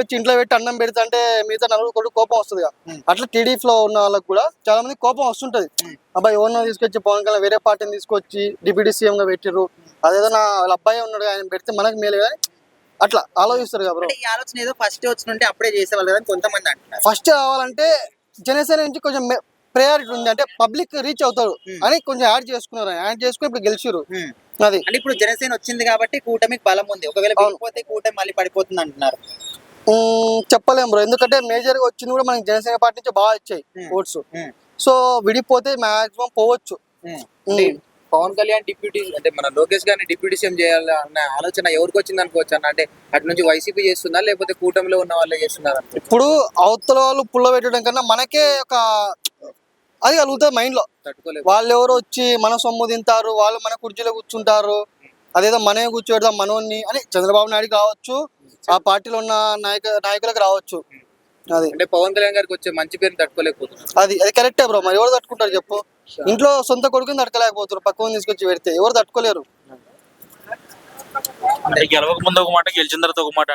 తీసుకొచ్చి ఇంట్లో పెట్టి అన్నం పెడితే అంటే మిగతా నలుగురు కొడుకు కోపం వస్తుంది అట్లా టీడీపీలో ఉన్న వాళ్ళకి కూడా చాలా మంది కోపం వస్తుంటది. అబ్బాయి ఎవరినో తీసుకొచ్చి పవన్ కళ్యాణ్ వేరే పార్టీని తీసుకొచ్చి డిప్యూటీ సీఎం గా పెట్టిర్రు. అదేదో నా వాళ్ళ అబ్బాయి ఉన్నాడు ఆయన పెడితే మనకి మేలు కానీ అట్లా ఆలోచిస్తారు అంటే ఈ ఆలోచన ఏదో ఫస్ట్ వచ్చినుంటే అప్పుడే చేసేవాళ్ళు కదా కొంతమంది ఫస్ట్ కావాలంటే జనసేన నుంచి కొంచెం ప్రయారిటీ ఉంది. అంటే పబ్లిక్ రీచ్ అవుతారు. అని కొంచెం యాడ్ చేసుకున్నారు. యాడ్ చేసుకుని ఇప్పుడు గెలిచిరు. అది. అంటే ఇప్పుడు జనసేన వచ్చింది కాబట్టి కూటమికి బలం ఉంది. ఒకవేళ కూటమి మళ్ళీ పడిపోతుంది అంటున్నారు. చెప్పలేం బ్రో. ఎందుకంటే మేజర్గా వచ్చింది కూడా మనకి జనసేన పార్టీ నుంచి బాగా వచ్చాయి. ఓట్స్. సో విడిపోతే మాక్సిమం పోవచ్చు. పవన్ కళ్యాణ్ డిప్యూటీ అంటే మన లోకేష్ గారిని డిప్యూటీ సీఎం చేయాలి అన్న ఆలోచన ఎవరికి వచ్చింది అనుకోవచ్చు అన్న? అంటే అటు నుంచి వైసీపీ చేస్తుందా లేకపోతే కూటమిలో ఉన్న వాళ్ళే చేస్తున్నారు? ఇప్పుడు అవతల వాళ్ళు పుల్ల పెట్టడం కన్నా మనకే ఒక అది కలుగుతుంది మైండ్లో. తట్టుకోలేదు వాళ్ళు ఎవరు వచ్చి మన సొమ్ము తింటారు వాళ్ళు మన కుర్చీలో కూర్చుంటారు అదేదో మనమే కూర్చోబెడదాం మనోన్ని అని చంద్రబాబు నాయుడు కావచ్చు ఆ పార్టీలో ఉన్న నాయక నాయకులకు రావచ్చు. అది. అంటే పవన్ కళ్యాణ్ గారికి వచ్చే మంచి పేరుని తట్టుకోలేకపోతున్నారు. అది అది కరెక్టే బ్రో. మరి ఎవరు తట్టుకుంటారు చెప్పు? ఇంట్లో సొంత కొడుకుని తట్టుకోలేకపోతారు పక్కన తీసుకొచ్చి పెడితే ఎవరు తట్టుకోలేరు? అంటే గెలవక ముందు ఒక మాట గెలిచిన తర్వాత ఒక మాట.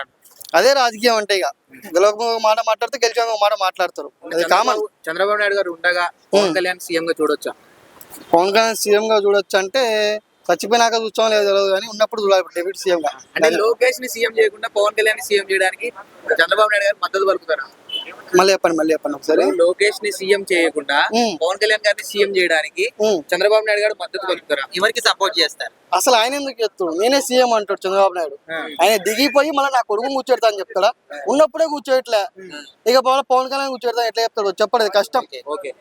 అదే రాజకీయం అంటే ఇక. గెలవక ఒక మాట మాట్లాడితే గెలిచాక ఒక మాట మాట్లాడతారు. అది కామన్ చంద్రబాబు చంద్రబాబు నాయుడు గారు ఉండగా పవన్ కళ్యాణ్ సీఎం గా చూడొచ్చా? పవన్ కళ్యాణ్ సీఎం గా చూడొచ్చు అంటే చచ్చిపోయినాక చూస్తాం లేదు తెలియదు కానీ ఉన్నప్పుడు చూడాలి డెప్యూటీ సీఎం గా. అంటే లోకేష్ని సీఎం చేయకుండా పవన్ కళ్యాణ్ని సీఎం చేయడానికి చంద్రబాబు నాయుడు గారు మద్దతు పలుకుతారా? మళ్ళీ చెప్పండి మళ్ళీ చెప్పండి ఒకసారి. లోకేష్ని సీఎం చేయకుండా. పవన్ కళ్యాణ్ గారిని సీఎం చేయడానికి. చంద్రబాబు నాయుడు గారు మద్దతు పలుకుతారా? ఎవరికి సపోర్ట్ చేస్తారు? అసలు ఆయన ఎందుకు చెప్తాడు నేనే సీఎం అంటాడు చంద్రబాబు నాయుడు. ఆయన దిగిపోయి మళ్ళీ నా కొడుకు కూర్చోడతా అని చెప్తాడా? ఉన్నప్పుడే కూర్చోయట్లే ఇక పవన్ పవన్ కళ్యాణ్ కూర్చోడతా ఎట్లా చెప్తాడు చెప్పడు అది కష్టం. ఓకే.